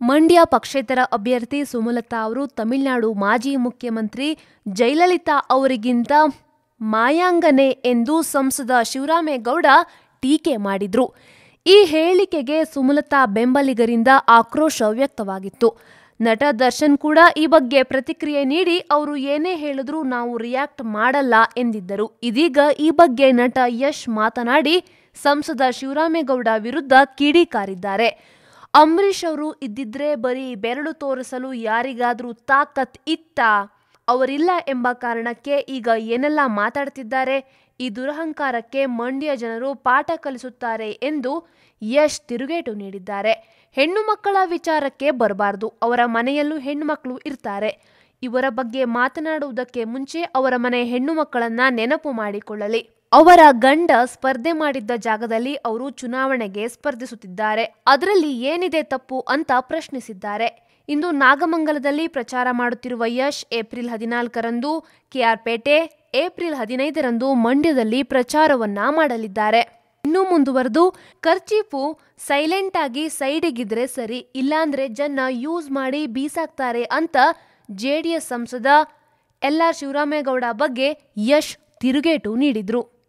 ಮಂಡ್ಯ ಪಕ್ಷೇತರ ಅಭ್ಯರ್ಥಿ ಸುಮಲತಾ ಅವರು ತಮಿಳುನಾಡು ಮಾಜಿ ಮುಖ್ಯಮಂತ್ರಿ ಜಯಲಲಿತಾ ಅವರಿಗಿಂತ ಮಾಯಾಂಗನೆ ಎಂದು ಸಂಸದ ಶಿವರಾಮೇಗೌಡ ಟೀಕೆ ಮಾಡಿದ್ರು. ಈ ಹೇಳಿಕೆಗೆ ಸುಮಲತಾ ಬೆಂಬಲಿಗರಿಂದ ಆಕ್ರೋಶ ವ್ಯಕ್ತವಾಗಿತ್ತು. ನಟ ದರ್ಶನ್ ಕೂಡ ಈ ಬಗ್ಗೆ ಪ್ರತಿಕ್ರಿಯೆ ನೀಡಿ ಅವರು ಏನೇ ಹೇಳಿದ್ರೂ ನಾವು ರಿಯಾಕ್ಟ್ ಮಾಡಲ್ಲ ಎಂದಿದ್ದರು. ಇದೀಗ ಈ ಬಗ್ಗೆ ನಟ ಯಶ್ ಮಾತನಾಡಿ, ಸಂಸದ ಶಿವರಾಮೇಗೌಡ ವಿರುದ್ಧ ಕಿಡಿಕಾರಿದ್ದಾರೆ ಅಂಬರೀಷ್ ಅವರು ಇದ್ದಿದ್ರೆ ಬರೀ ಬೆರಳು ತೋರಿಸಲು ಯಾರಿಗಾದ್ರೂ ತಾಕತ್ ಇತ್ತ? ಅವರಿಲ್ಲ ಎಂಬ ಕಾರಣಕ್ಕೆ ಈಗ ಏನೆಲ್ಲ ಮಾತಾಡ್ತಿದ್ದಾರೆ? ಈ ದುರಹಂಕಾರಕ್ಕೆ ಮಂಡ್ಯ ಜನರು ಪಾಠ ಕಲಿಸುತ್ತಾರೆ ಎಂದು ಯಶ್ ತಿರುಗೇಟು ನೀಡಿದ್ದಾರೆ. ಹೆಣ್ಣು ಮಕ್ಕಳ ವಿಚಾರಕ್ಕೆ ಬರಬಾರದು. ಅವರ ಮನೆಯಲ್ಲೂ ಹೆಣ್ಣು ಮಕ್ಕಳು ಇರ್ತಾರೆ. ಇವರ ಬಗ್ಗೆ ಮಾತನಾಡುವುದಕ್ಕೆ ಮುಂಚೆ ಅವರ ಮನೆ ಹೆಣ್ಣು ಮಕ್ಕಳನ್ನ ನೆನಪು ಮಾಡಿಕೊಳ್ಳಲಿ. ಅವರ ಗಂಡ ಸ್ಪರ್ಧೆ ಮಾಡಿದ್ದ ಜಾಗದಲ್ಲಿ ಅವರು ಚುನಾವಣೆಗೆ ಸ್ಪರ್ಧಿಸುತ್ತಿದ್ದಾರೆ. ಅದರಲ್ಲಿ ಏನಿದೆ ತಪ್ಪು ಅಂತ ಪ್ರಶ್ನಿಸಿದ್ದಾರೆ. ಇಂದು ನಾಗಮಂಗಲದಲ್ಲಿ ಪ್ರಚಾರ ಮಾಡುತ್ತಿರುವ ಯಶ್ ಏಪ್ರಿಲ್ ಹದಿನಾಲ್ಕರಂದು ಕೆಆರ್ಪೇಟೆ ಏಪ್ರಿಲ್ ಹದಿನೈದರಂದು ಮಂಡ್ಯದಲ್ಲಿ ಪ್ರಚಾರವನ್ನ ಮಾಡಲಿದ್ದಾರೆ. ಇನ್ನೂ ಮುಂದುವರೆದು ಖರ್ಚೀಫು ಸೈಲೆಂಟ್ ಆಗಿ ಸೈಡಿಗಿದ್ರೆ ಸರಿ, ಇಲ್ಲಾಂದ್ರೆ ಜನ ಯೂಸ್ ಮಾಡಿ ಬೀಸಾಕ್ತಾರೆ ಅಂತ ಜೆಡಿಎಸ್ ಸಂಸದ ಎಲ್ ಆರ್ ಶಿವರಾಮೇಗೌಡ ಬಗ್ಗೆ ಯಶ್ ತಿರುಗೇಟು ನೀಡಿದ್ರು.